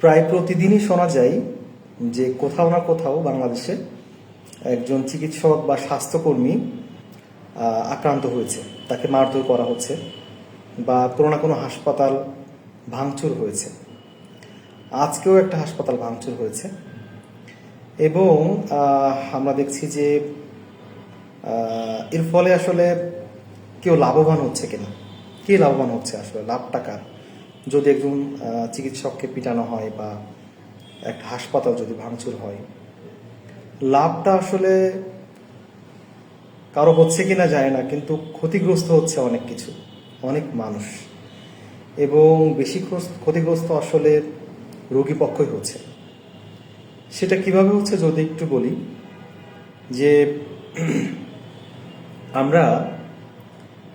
প্রায় প্রতিদিনই শোনা যায় যে কোথাও না কোথাও বাংলাদেশে একজন চিকিৎসক বা স্বাস্থ্যকর্মী আক্রান্ত হয়েছে। তাকে মারধর করা হচ্ছে বা কোনো না কোনো হাসপাতাল ভাঙচুর হয়েছে। আজকেও একটা হাসপাতাল ভাঙচুর হয়েছে এবং আমরা দেখছি যে এর ফলে আসলে কেউ লাভবান হচ্ছে কিনা? কে লাভবান হচ্ছে আসলে? লাভ টাকার যদি একজন চিকিৎসককে পিটানো হয় বা একটা হাসপাতাল যদি ভাঙচুর হয়, লাভটা আসলে কারও হচ্ছে কিনা যায় না, কিন্তু ক্ষতিগ্রস্ত হচ্ছে অনেক কিছু, অনেক মানুষ। এবং বেশি ক্ষতিগ্রস্ত আসলে রোগী পক্ষই হচ্ছে। সেটা কীভাবে হচ্ছে যদি একটু বলি, যে আমরা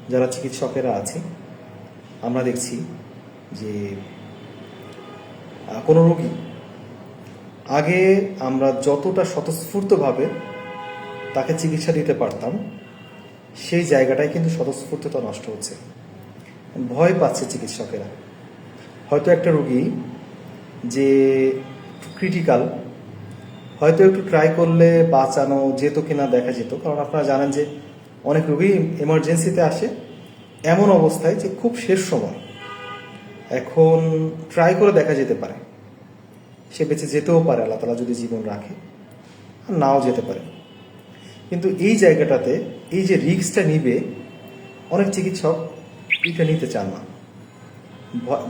যারা চিকিৎসকেরা আছি, আমরা দেখছি যে কোনো রোগী, আগে আমরা যতটা স্বতঃস্ফূর্তভাবে তাকে চিকিৎসা দিতে পারতাম, সেই জায়গাটায় কিন্তু স্বতঃস্ফূর্ততা নষ্ট হচ্ছে। ভয় পাচ্ছে চিকিৎসকেরা। হয়তো একটা রোগী যে ক্রিটিক্যাল হয়তো একটু ট্রাই করলে বাঁচানো যেত কিনা দেখা যেত, কারণ আপনারা জানেন যে অনেক রোগী এমার্জেন্সিতে আসে, এমন অবস্থায় যে খুব শেষ সময়। এখন ট্রাই করে দেখা যেতে পারে। সে বেঁচে যেতেও পারে, আল্লাহ তালা যদি জীবন রাখে, আর নাও যেতে পারে। কিন্তু এই জায়গাটাতে এই যে রিস্কটা নিবে, অনেক চিকিৎসক এটা নিতে চান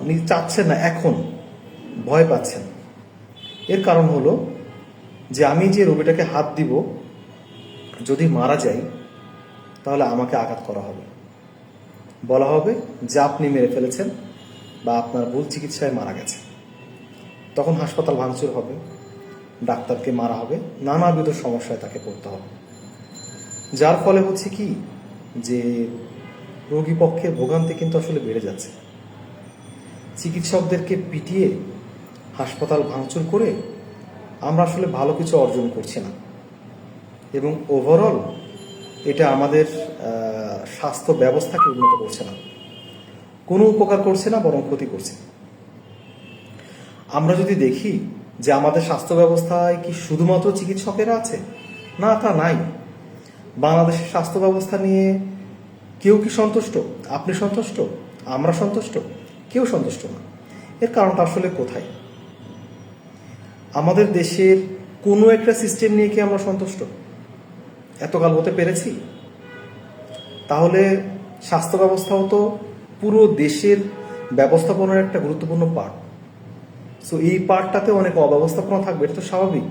নি- চাচ্ছেন না, এখন ভয় পাচ্ছেন। এর কারণ হলো যে আমি যে রোগীটাকে হাত দিব, যদি মারা যাই, তাহলে আমাকে আঘাত করা হবে। বলা হবে, যে আপনি মেরে ফেলেছেন বা আপনার ভুল চিকিৎসায় মারা গেছে। তখন হাসপাতাল ভাঙচুর হবে, ডাক্তারকে মারা হবে, নানাবিধ সমস্যায় তাকে পড়তে হবে। যার ফলে হচ্ছে কি যে রোগী পক্ষে ভোগান্তি কিন্তু আসলে বেড়ে যাচ্ছে। চিকিৎসকদেরকে পিটিয়ে হাসপাতাল ভাঙচুর করে আমরা আসলে ভালো কিছু অর্জন করছি না। এবং ওভারঅল এটা আমাদের স্বাস্থ্য ব্যবস্থাকে উন্নত করছে না। কোনো উপকার করছে না, বরং ক্ষতি করছে। আমরা যদি দেখি যে আমাদের স্বাস্থ্য ব্যবস্থায় কি শুধুমাত্র চিকিৎসকেরা আছে? না, তা নাই। বাংলাদেশের স্বাস্থ্য ব্যবস্থা নিয়ে কেউ কি সন্তুষ্ট? আপনি সন্তুষ্ট? আমরা সন্তুষ্ট? কেউ সন্তুষ্ট না। এর কারণটা আসলে কোথায়? আমাদের দেশের কোনো একটা সিস্টেম নিয়ে কি আমরা সন্তুষ্ট? এতকাল হতে পেরেছি? তাহলে স্বাস্থ্য ব্যবস্থাও তো পুরো দেশের ব্যবস্থাপনার একটা গুরুত্বপূর্ণ পার্ট সো এই পার্টটাতে অনেক অব্যবস্থাপনা থাকবে, এটা তো স্বাভাবিক।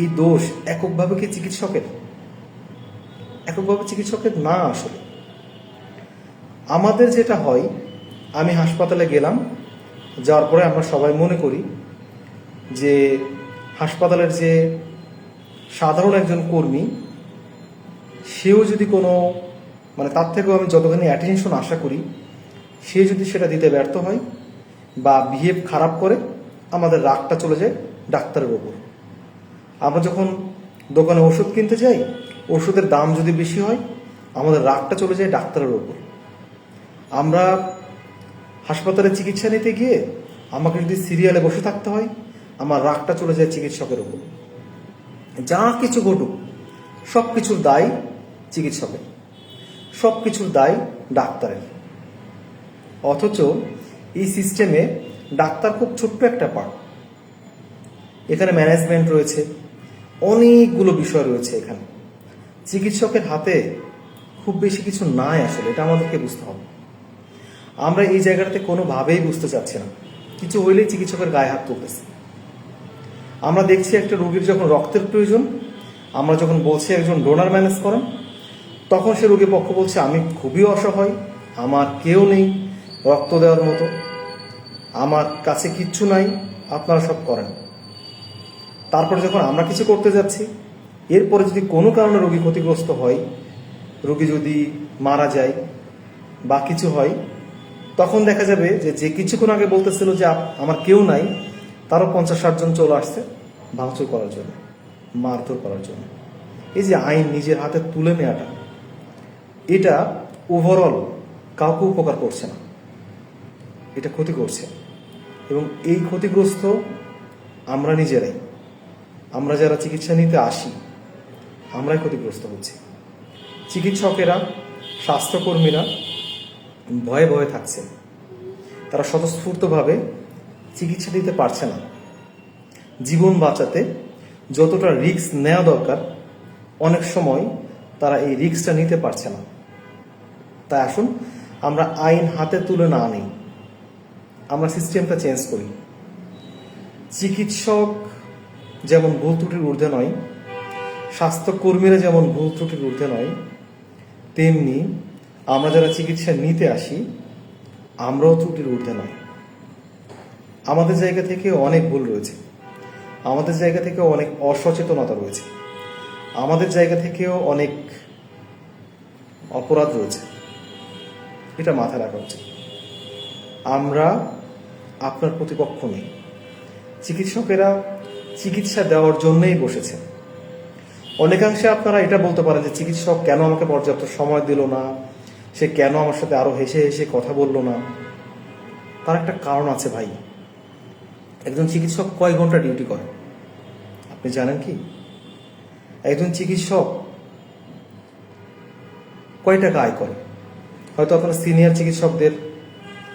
এই দোষ এককভাবে কি চিকিৎসকের? এককভাবে চিকিৎসকের না আসলে। আমাদের যেটা হয়, আমি হাসপাতালে গেলাম, যাওয়ার পরে আমরা সবাই মনে করি যে হাসপাতালের যে সাধারণ একজন কর্মী, সেও যদি কোনো মানে তার থেকেও আমি যতখানি অ্যাটেনশন আশা করি সে যদি সেটা দিতে ব্যর্থ হয় বা বিহেভ খারাপ করে, আমাদের রাগটা চলে যায় ডাক্তারের ওপর। আমরা যখন দোকানে ওষুধ কিনতে যাই, ওষুধের দাম যদি বেশি হয়, আমাদের রাগটা চলে যায় ডাক্তারের ওপর। আমরা হাসপাতালে চিকিৎসা নিতে গিয়ে আমাকে যদি সিরিয়ালে বসে থাকতে হয়, আমার রাগটা চলে যায় চিকিৎসকের ওপর। যা কিছু ঘটুক সব কিছুর দায় চিকিৎসকের। সব কিছুর দায় ডাক্তারের। অথচ এই সিস্টেমে ডাক্তার খুব ছোট্ট একটা পার্ট এখানে ম্যানেজমেন্ট রয়েছে। অনেকগুলো বিষয় রয়েছে এখানে। চিকিৎসকের হাতে খুব বেশি কিছু নাই আসলে, এটা আমাদেরকে বুঝতে হবে। আমরা এই জায়গাটাতে কোনোভাবেই বুঝতে চাচ্ছি না। কিছু হইলেই চিকিৎসকের গায়ে হাত তুলতেছে। আমরা দেখছি একটা রোগীর যখন রক্তের প্রয়োজন, আমরা যখন বলছি একজন ডোনার ম্যানেজ করেন, তখন সে রোগীর পক্ষ বলছে, আমি খুবই অসহায়, আমার কেউ নেই। রক্ত দেওয়ার মতো। আমার কাছে কিচ্ছু নাই, আপনারা সব করেন। তারপরে যখন আমরা কিছু করতে যাচ্ছি, এরপরে যদি কোনো কারণে রোগী ক্ষতিগ্রস্ত হয়, রোগী যদি মারা যায় বা কিছু হয়, তখন দেখা যাবে যে যে কিছুক্ষণ আগে বলতেছিল যে আমার কেউ নাই, তারও পঞ্চাশ ষাট জন চলে আসছে ভাঙচুর করার জন্য, মারধর করার জন্য। এই যে আইন নিজের হাতে তুলে নেওয়াটা এটা ওভারঅল কাউকে উপকার করছে না। এটা ক্ষতি করছে এবং এই ক্ষতিগ্রস্ত আমরা নিজেরাই। আমরা যারা চিকিৎসা নিতে আসি, আমরাই ক্ষতিগ্রস্ত হচ্ছি। চিকিৎসকেরা, স্বাস্থ্যকর্মীরা ভয়ে ভয়ে থাকছে তারা স্বতঃস্ফূর্তভাবে চিকিৎসা দিতে পারছে না। জীবন বাঁচাতে যতটা রিস্ক নেওয়া দরকার, অনেক সময় তারা এই রিস্কটা নিতে পারছে না। তাই আসুন, আমরা আইন হাতে তুলে না আনি। আমরা সিস্টেমটা চেঞ্জ করি। চিকিৎসক যেমন ভুল ত্রুটির ঊর্ধ্বে নয়, স্বাস্থ্যকর্মীরা যেমন ভুল ত্রুটির ঊর্ধ্বে নয়, তেমনি আমরা যারা চিকিৎসা নিতে আসি, আমরাও ত্রুটির ঊর্ধ্বে নয়। আমাদের জায়গা থেকে অনেক ভুল রয়েছে। আমাদের জায়গা থেকেও অনেক অসচেতনতা রয়েছে। আমাদের জায়গা থেকেও অনেক অপরাধ রয়েছে। এটা মাথায় রাখা উচিত। আমরা আপনার প্রতিপক্ষ নেই। চিকিৎসকেরা চিকিৎসা দেওয়ার জন্যই বসেছে অনেকাংশে আপনারা এটা বলতে পারেন যে, চিকিৎসক কেন আমাকে পর্যাপ্ত সময় দিল না? সে কেন আমার সাথে আরও হেসে হেসে কথা বলল না? তার একটা কারণ আছে ভাই। একজন চিকিৎসক কয় ঘণ্টা ডিউটি করে? আপনি জানেন কি? একজন চিকিৎসক কয় টাকা আয় করে? হয়তো আপনার সিনিয়র চিকিৎসকদের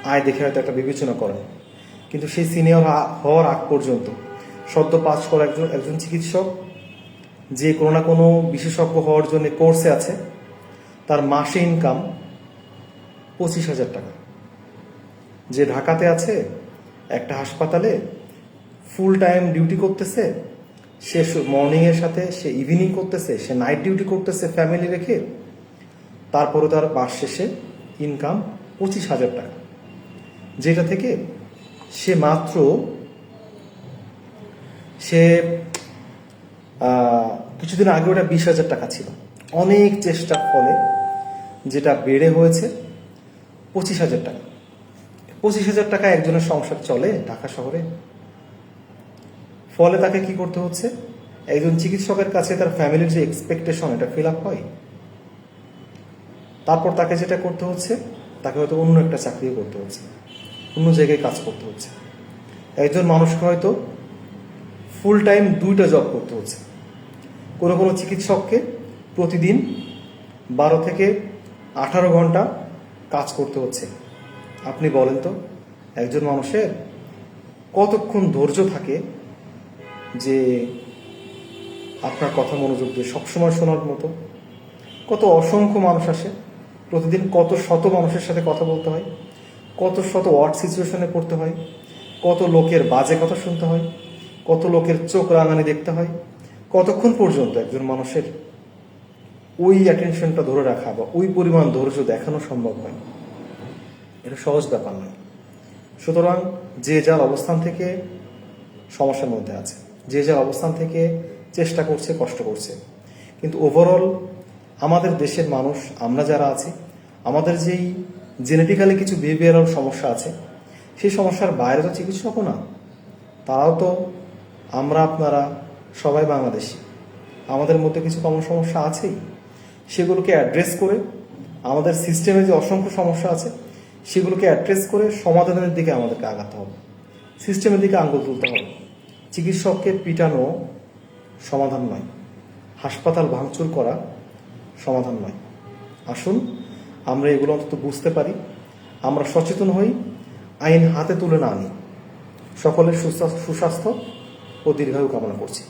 আয় দেখে হয়তো একটা বিবেচনা করেন। কিন্তু সেই সিনিয়র হওয়ার আগ পর্যন্ত সদ্য পাস করা একজন একজন চিকিৎসক, যে কোনো না কোনো বিশেষজ্ঞ হওয়ার জন্য কোর্সে আছে, তার মাসে ইনকাম পঁচিশ হাজার টাকা। যে ঢাকাতে আছে, একটা হাসপাতালে ফুল টাইম ডিউটি করতেছে, সে মর্নিং এর সাথে সে ইভিনিং করতেছে, সে নাইট ডিউটি করতেছে ফ্যামিলি রেখে, তারপরে তার মাস শেষে ইনকাম পঁচিশ হাজার টাকা। যেটা থেকে সে মাত্র, সে কিছুদিন আগে ওটা বিশ হাজার টাকা ছিল। অনেক চেষ্টার ফলে যেটা বেড়ে হয়েছে, পঁচিশ হাজার টাকা। পঁচিশ হাজার টাকা একজনের সংসার চলে ঢাকা শহরে। ফলে তাকে কি করতে হচ্ছে? একজন চিকিৎসকের কাছে তার ফ্যামিলির যে এক্সপেকটেশন এটা ফিল আপ হয়। তারপর তাকে যেটা করতে হচ্ছে, তাকে হয়তো অন্য একটা চাকরিও করতে হচ্ছে। অন্য জায়গায় কাজ করতে হচ্ছে। একজন মানুষকে হয়তো ফুল টাইম দুইটা জব করতে হচ্ছে। কোনো কোনো চিকিৎসককে প্রতিদিন বারো থেকে আঠারো ঘণ্টা কাজ করতে হচ্ছে। আপনি বলেন তো, একজন মানুষের কতক্ষণ ধৈর্য থাকে যে আপনার কথা মনোযোগ দিয়ে সবসময় শোনার মতো? কত অসংখ্য মানুষ আসে, প্রতিদিন কত শত মানুষের সাথে কথা বলতে হয়। কত শত ওয়ার্ড সিচুয়েশনে পড়তে হয়, কত লোকের বাজে কথা শুনতে হয়, কত লোকের চোখ রাঙানি দেখতে হয়, কতক্ষণ পর্যন্ত একজন মানুষের ওই অ্যাটেনশনটা ধরে রাখা বা ওই পরিমাণ ধৈর্য দেখানো সম্ভব হয় এটা সহজ ব্যাপার নয়। সুতরাং যে যার অবস্থান থেকে সমস্যার মধ্যে আছে, যে যার অবস্থান থেকে চেষ্টা করছে, কষ্ট করছে। কিন্তু ওভারঅল আমাদের দেশের মানুষ, আমরা যারা আছি, আমাদের যেই জেনেটিক্যালি কিছু বিহেভিয়ারাল সমস্যা আছে। সেই সমস্যার বাইরে তো চিকিৎসকও না। তারাও তো আমরা, আপনারা, সবাই বাংলাদেশি। আমাদের মধ্যে কিছু কমন সমস্যা আছেই। সেগুলোকে অ্যাড্রেস করে আমাদের সিস্টেমে যে অসংখ্য সমস্যা আছে, সেগুলোকে অ্যাড্রেস করে সমাধানের দিকে আমাদেরকে আগাতে হবে। সিস্টেমের দিকে আঙ্গুল তুলতে হবে। চিকিৎসককে পিটানো সমাধান নয়। হাসপাতাল ভাঙচুর করা সমাধান নয়। আসুন আমরা এগুলো অন্তত বুঝতে পারি। আমরা সচেতন হই, আইন হাতে তুলে না আনি। সকলের সুস্বাস্থ্য সুস্বাস্থ্য ও দীর্ঘায়ু কামনা করছি।